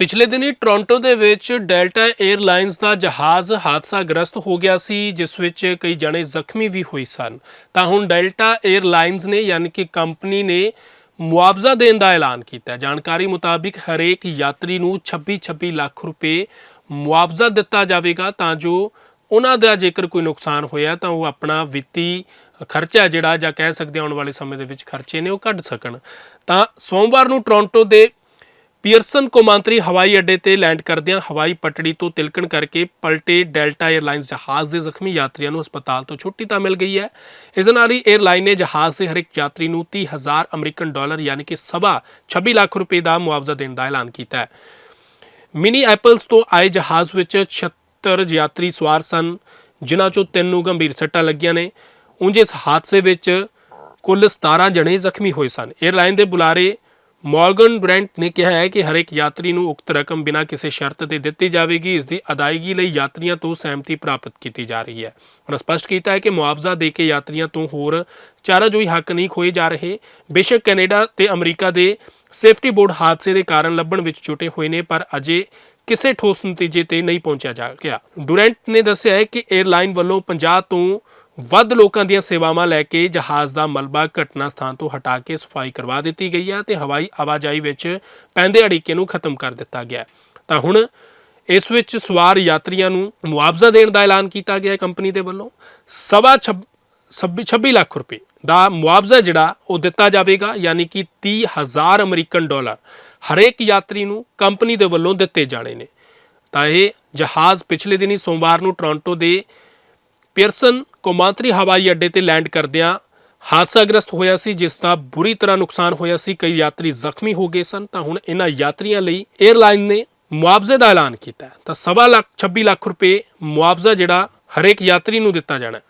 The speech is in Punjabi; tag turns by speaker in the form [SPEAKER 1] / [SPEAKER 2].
[SPEAKER 1] ਪਿਛਲੇ ਦਿਨੀ ਟੋਰਾਂਟੋ ਦੇ ਵਿੱਚ ਡੈਲਟਾ 에ਅਰਲਾਈਨਸ ਦਾ ਜਹਾਜ਼ ਹਾਦਸਾਗ੍ਰਸਤ ਹੋ ਗਿਆ ਸੀ, ਜਿਸ ਵਿੱਚ ਕਈ ਜਣੇ ਜ਼ਖਮੀ ਵੀ ਹੋਏ ਸਨ। ਤਾਂ ਹੁਣ ਡੈਲਟਾ 에ਅਰਲਾਈਨਸ ਨੇ, ਯਾਨੀ ਕਿ ਕੰਪਨੀ ਨੇ, ਮੁਆਵਜ਼ਾ ਦੇਣ ਦਾ ਐਲਾਨ ਕੀਤਾ। ਜਾਣਕਾਰੀ ਮੁਤਾਬਿਕ ਹਰੇਕ ਯਾਤਰੀ ਨੂੰ 26-26 ਲੱਖ ਰੁਪਏ ਮੁਆਵਜ਼ਾ ਦਿੱਤਾ ਜਾਵੇਗਾ, ਤਾਂ ਜੋ ਉਹਨਾਂ ਦਾ ਜੇਕਰ ਕੋਈ ਨੁਕਸਾਨ ਹੋਇਆ, ਤਾਂ ਉਹ ਆਪਣਾ ਵਿੱਤੀ ਖਰਚਾ ਜਿਹੜਾ ਜਾਂ ਕਹਿ ਸਕਦੇ ਆਉਣ ਵਾਲੇ ਸਮੇਂ ਦੇ ਵਿੱਚ ਖਰਚੇ ਨੇ, ਉਹ ਕੱਢ ਸਕਣ। ਤਾਂ ਸੋਮਵਾਰ ਨੂੰ ਟੋਰਾਂਟੋ ਦੇ ਪੀਅਰਸਨ ਕੋਮਾਂਤਰੀ ਹਵਾਈ ਅੱਡੇ ਤੇ ਲੈਂਡ ਕਰਦਿਆਂ ਹਵਾਈ ਪਟੜੀ ਤੋਂ ਤਿਲਕਣ ਕਰਕੇ ਪਲਟੇ ਡੈਲਟਾ 에ਅਰਲਾਈਨਸ ਜਹਾਜ਼ ਦੇ ਜ਼ਖਮੀ ਯਾਤਰੀਆਂ ਨੂੰ ਹਸਪਤਾਲ ਤੋਂ ਛੁੱਟੀ ਤਾਂ ਮਿਲ ਗਈ ਹੈ। ਇਸ ਨਾਲ ਹੀ 에ਅਰਲਾਈਨ ਨੇ ਜਹਾਜ਼ ਦੇ ਹਰ ਇੱਕ ਯਾਤਰੀ ਨੂੰ 30000 ਅਮਰੀਕਨ ਡਾਲਰ ਯਾਨੀ ਕਿ ਸਵਾ 26 ਲੱਖ ਰੁਪਏ ਦਾ ਮੁਆਵਜ਼ਾ ਦੇਣ ਦਾ ਐਲਾਨ ਕੀਤਾ ਹੈ। ਮਿਨੀ ਐਪਲਸ ਤੋਂ ਆਏ ਜਹਾਜ਼ ਵਿੱਚ 76 ਯਾਤਰੀ ਸਵਾਰ ਸਨ, ਜਿਨ੍ਹਾਂ ਚੋਂ ਤਿੰਨ ਨੂੰ ਗੰਭੀਰ ਸੱਟਾਂ ਲੱਗੀਆਂ ਨੇ। ਉਂਝ ਇਸ ਹਾਦਸੇ ਵਿੱਚ ਕੁੱਲ 17 ਜਣੇ ਜ਼ਖਮੀ ਹੋਏ ਸਨ। 에ਅਰਲਾਈਨ ਦੇ ਬੁਲਾਰੇ ਮਾਰਗਨ ਬ੍ਰੈਂਟ ਨੇ ਕਿਹਾ ਹੈ ਕਿ ਹਰੇਕ ਯਾਤਰੀ ਨੂੰ ਉਕਤ ਰਕਮ ਬਿਨਾਂ ਕਿਸੇ ਸ਼ਰਤ ਦੇ ਦਿੱਤੀ ਜਾਵੇਗੀ, ਇਸ ਦੀ ਅਦਾਇਗੀ ਲਈ ਯਾਤਰੀਆਂ ਤੋਂ ਸਹਿਮਤੀ ਪ੍ਰਾਪਤ ਕੀਤੀ ਜਾ ਰਹੀ ਹੈ। ਉਹਨਾਂ ਸਪਸ਼ਟ ਕੀਤਾ ਹੈ ਕਿ ਮੁਆਵਜ਼ਾ ਦੇ ਕੇ ਯਾਤਰੀਆਂ ਤੋਂ ਹੋਰ ਚਾਰਾਜੋਈ ਹੱਕ ਨਹੀਂ ਖੋਏ ਜਾ ਰਹੇ। ਬੇਸ਼ੱਕ ਕੈਨੇਡਾ ਤੇ ਅਮਰੀਕਾ ਦੇ ਸੇਫਟੀ ਬੋਰਡ ਹਾਦਸੇ ਦੇ ਕਾਰਨ ਲੱਭਣ ਵਿੱਚ ਜੁਟੇ ਹੋਏ ਨੇ, ਪਰ ਅਜੇ ਕਿਸੇ ਠੋਸ ਨਤੀਜੇ ਤੇ ਨਹੀਂ ਪਹੁੰਚਿਆ ਜਾ ਗਿਆ। ਡੁਰੈਂਟ ਨੇ ਦੱਸਿਆ ਹੈ ਕਿ 에ਅਰਲਾਈਨ ਵੱਲੋਂ 50 ਤੋਂ ਵੱਧ ਲੋਕਾਂ ਦੀਆਂ ਸੇਵਾਵਾਂ ਲੈ ਕੇ ਜਹਾਜ਼ ਦਾ ਮਲਬਾ ਘਟਨਾ ਸਥਾਨ ਤੋਂ ਹਟਾ ਕੇ ਸਫ਼ਾਈ ਕਰਵਾ ਦਿੱਤੀ ਗਈ ਹੈ ਤੇ ਹਵਾਈ ਆਵਾਜਾਈ ਵਿੱਚ ਪੈਂਦੇ ਅੜਿੱਕੇ ਨੂੰ ਖਤਮ ਕਰ ਦਿੱਤਾ ਗਿਆ ਤਾਂ ਹੁਣ ਇਸ ਵਿੱਚ ਸਵਾਰ ਯਾਤਰੀਆਂ ਨੂੰ ਮੁਆਵਜ਼ਾ ਦੇਣ ਦਾ ਐਲਾਨ ਕੀਤਾ ਗਿਆ ਹੈ ਕੰਪਨੀ ਦੇ ਵੱਲੋਂ। ਸਵਾ ਛੱਬ- ਛੱਬੀ 26 ਲੱਖ ਰੁਪਏ ਦਾ ਮੁਆਵਜ਼ਾ ਜਿਹੜਾ ਉਹ ਦਿੱਤਾ ਜਾਵੇਗਾ, ਯਾਨੀ ਕਿ 30000 ਅਮਰੀਕਨ ਡਾਲਰ ਹਰੇਕ ਯਾਤਰੀ ਨੂੰ ਕੰਪਨੀ ਦੇ ਵੱਲੋਂ ਦਿੱਤੇ ਜਾਣੇ ਨੇ। ਤਾਂ ਇਹ ਜਹਾਜ਼ ਪਿਛਲੇ ਦਿਨੀ ਸੋਮਵਾਰ ਨੂੰ ਟੋਰਾਂਟੋ ਦੇ ਪੀਅਰਸਨ ਕੌਮਾਂਤਰੀ ਹਵਾਈ ਅੱਡੇ ਤੇ ਲੈਂਡ ਕਰਦਿਆਂ ਹਾਦਸਾਗ੍ਰਸਤ ਹੋਇਆ ਸੀ, ਜਿਸ ਦਾ ਬੁਰੀ ਤਰ੍ਹਾਂ ਨੁਕਸਾਨ ਹੋਇਆ ਸੀ। ਕਈ ਯਾਤਰੀ ਜ਼ਖਮੀ ਹੋ ਗਏ ਸਨ, ਤਾਂ ਹੁਣ ਇਹਨਾਂ ਯਾਤਰੀਆਂ ਲਈ 에ਅਰਲਾਈਨ ਨੇ ਮੁਆਵਜ਼ੇ ਦਾ ਐਲਾਨ ਕੀਤਾ ਤਾਂ ਸਵਾ ਲੱਖ 26 ਲੱਖ ਰੁਪਏ ਮੁਆਵਜ਼ਾ ਜਿਹੜਾ ਹਰੇਕ ਯਾਤਰੀ ਨੂੰ ਦਿੱਤਾ ਜਾਣਾ